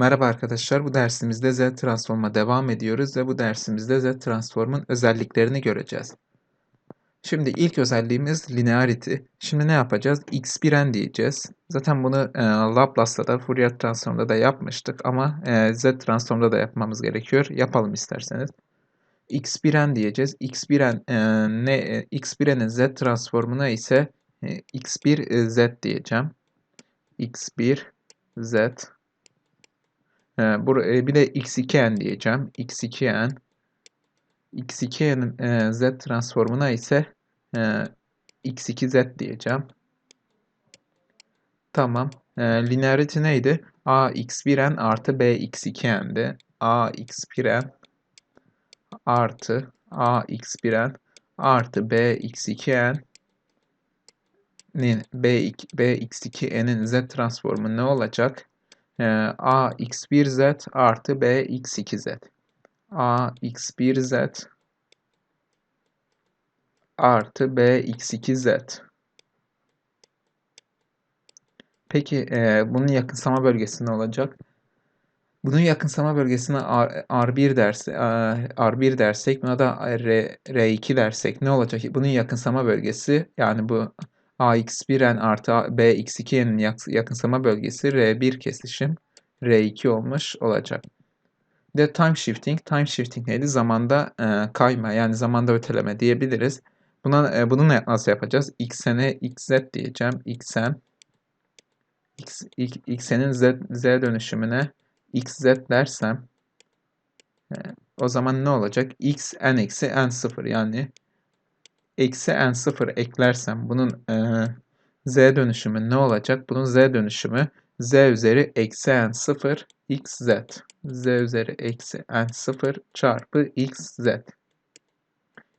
Merhaba arkadaşlar, bu dersimizde Z transforma devam ediyoruz ve bu dersimizde Z transformun özelliklerini göreceğiz. Şimdi ilk özelliğimiz linearity. Şimdi ne yapacağız? x1n diyeceğiz. Zaten bunu e, Laplace'da da Fourier transformda da yapmıştık ama e, Z transformda da yapmamız gerekiyor. Yapalım isterseniz. x1n diyeceğiz. x1n e, ne e, x1n'in Z transformuna ise e, x1 e, Z diyeceğim. x1 Z e, bir de x2n diyeceğim. x2n x2n'in e, z transformuna ise e, x2z diyeceğim. Tamam. E, neydi? a x1n artı b x2n'di. a x1n artı a x1n artı b x2n b, b x2n'in z transformu ne olacak? Ee, a x1z artı b x2z. a x1z artı b x2z. Peki e, bunun yakınsama bölgesi ne olacak? Bunun yakınsama bölgesine R, R1 derse, R1 dersek buna da R, R2 dersek ne olacak? Bunun yakınsama bölgesi yani bu AX1N artı BX2N'in yakınsama bölgesi R1 kesişim R2 olmuş olacak. De time shifting. Time shifting neydi? Zamanda e, kayma yani zamanda öteleme diyebiliriz. Buna e, bunu nasıl yapacağız? xn'e xz diyeceğim. xn x, xn'in z, z dönüşümüne xz dersem e, o zaman ne olacak? x n eksi n sıfır yani eksi n0 eklersem bunun e, z dönüşümü ne olacak? Bunun z dönüşümü z üzeri eksi n0 xz. z üzeri eksi n0 çarpı xz.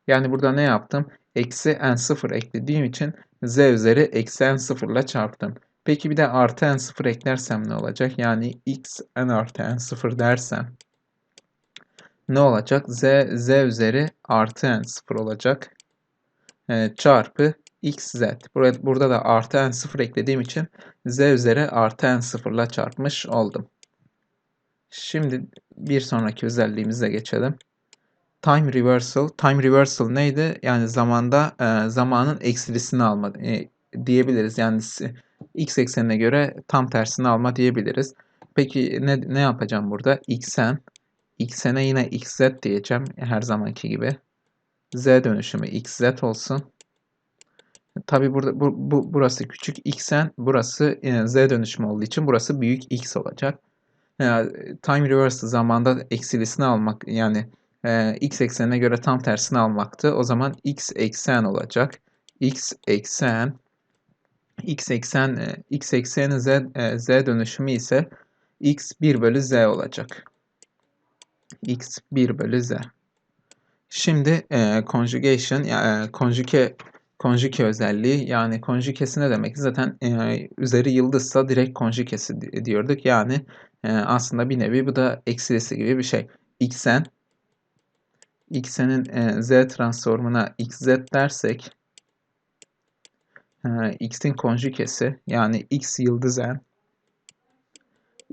Yani burada ne yaptım? Eksi n0 eklediğim için z üzeri eksi n0 ile çarptım. Peki bir de artı n0 eklersem ne olacak? Yani x n artı n0 dersem ne olacak? z, z üzeri artı n0 olacak. E, çarpı xz. Burada, burada da artı n0 eklediğim için z üzeri artı n0 ile çarpmış oldum. Şimdi bir sonraki özelliğimize geçelim. Time reversal. Time reversal neydi? Yani zamanda e, zamanın eksilisini alma e, diyebiliriz. Yani x eksenine göre tam tersini alma diyebiliriz. Peki ne, ne yapacağım burada? xn. xn'e yine xz diyeceğim her zamanki gibi z dönüşümü xz olsun. Tabi burada bu, bu burası küçük xn, burası e, z dönüşümü olduğu için burası büyük x olacak. Yani time reverse zamanda eksilisini almak yani e, x eksenine göre tam tersini almaktı. O zaman x eksen olacak. x eksen x eksen e, x ekseni z e, z dönüşümü ise x 1 bölü z olacak. x 1 bölü z. Şimdi e, conjugation, e, konjüke konjüke özelliği yani konjükesi ne demek? Zaten e, üzeri yıldızsa direkt konjükesi diyorduk. Yani e, aslında bir nevi bu da eksilisi gibi bir şey. xn xn'in e, z transformuna xz dersek e, x'in konjükesi yani x yıldız n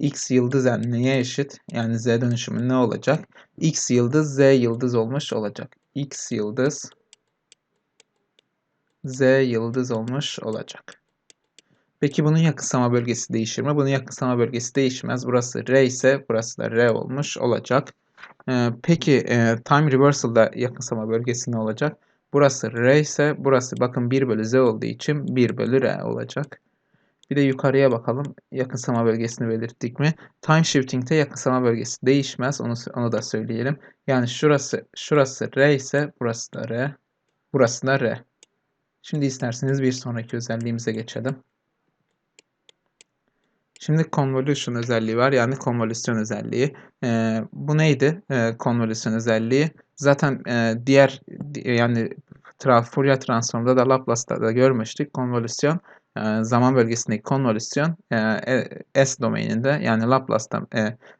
x yıldız neye eşit? Yani z dönüşümü ne olacak? x yıldız z yıldız olmuş olacak. x yıldız z yıldız olmuş olacak. Peki bunun yakınsama bölgesi değişir mi? Bunun yakınsama bölgesi değişmez. Burası r ise burası da r olmuş olacak. Ee, peki e, time reversal'da yakınsama bölgesi ne olacak? Burası r ise burası bakın 1 bölü z olduğu için 1 bölü r olacak. Bir de yukarıya bakalım. Yakınsama bölgesini belirttik mi? Time shifting'te yakınsama bölgesi değişmez. Onu, onu da söyleyelim. Yani şurası şurası R ise burası da R. Burası da R. Şimdi isterseniz bir sonraki özelliğimize geçelim. Şimdi convolution özelliği var. Yani konvolüsyon özelliği. Ee, bu neydi? Ee, konvolüsyon özelliği. Zaten e, diğer yani Fourier transformda da Laplace'da da görmüştük. Konvolüsyon zaman bölgesindeki konvolüsyon e, e, S domaininde yani Laplace'dan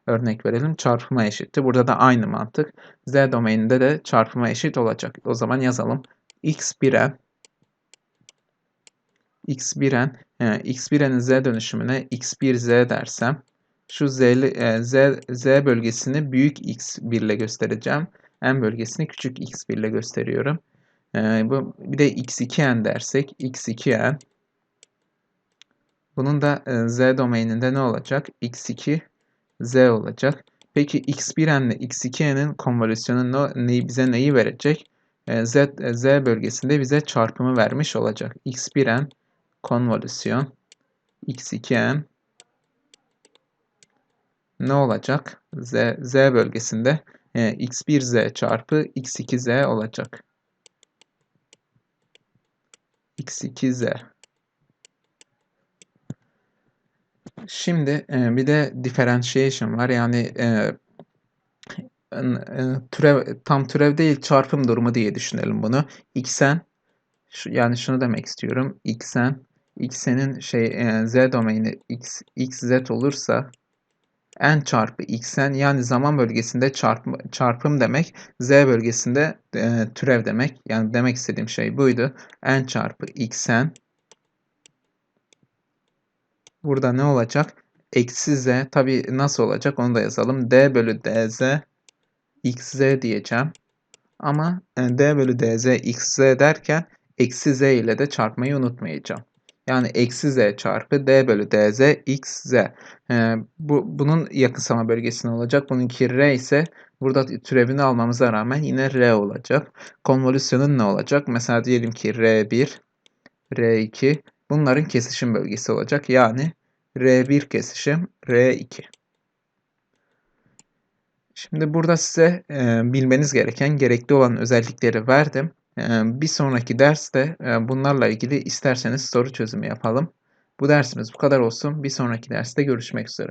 örnek verelim çarpıma eşitti. Burada da aynı mantık. Z domaininde de çarpıma eşit olacak. O zaman yazalım. x1n x1n x1n'in z dönüşümüne x1z dersem şu z, e, z, z bölgesini büyük x1 ile göstereceğim. n bölgesini küçük x1 ile gösteriyorum. E, bu, bir de x2n dersek x2n bunun da e, z domaininde ne olacak? x2 z olacak. Peki x1n ile x2n'in konvolüsyonu ne, bize neyi verecek? E, z, e, z bölgesinde bize çarpımı vermiş olacak. x1n konvolüsyon x2n ne olacak? Z, Z bölgesinde e, x1z çarpı x2z olacak. x2z. Şimdi e, bir de differentiation var. Yani e, e, türev, tam türev değil çarpım durumu diye düşünelim bunu. xn şu, yani şunu demek istiyorum. xn xn'in şey e, z domaini x xz olursa n çarpı xn yani zaman bölgesinde çarpım, çarpım demek, z bölgesinde e, türev demek. Yani demek istediğim şey buydu. n çarpı xn burada ne olacak? Eksi z tabi nasıl olacak onu da yazalım. d bölü dz xz diyeceğim. Ama e, d bölü dz xz derken eksi z ile de çarpmayı unutmayacağım. Yani eksi z çarpı d bölü dz x z. Ee, bu, bunun yakınsama bölgesine olacak. Bununki r ise burada türevini almamıza rağmen yine r olacak. Konvolüsyonun ne olacak? Mesela diyelim ki r1, r2 bunların kesişim bölgesi olacak. Yani r1 kesişim r2. Şimdi burada size e, bilmeniz gereken, gerekli olan özellikleri verdim. Bir sonraki derste bunlarla ilgili isterseniz soru çözümü yapalım. Bu dersimiz bu kadar olsun. Bir sonraki derste görüşmek üzere.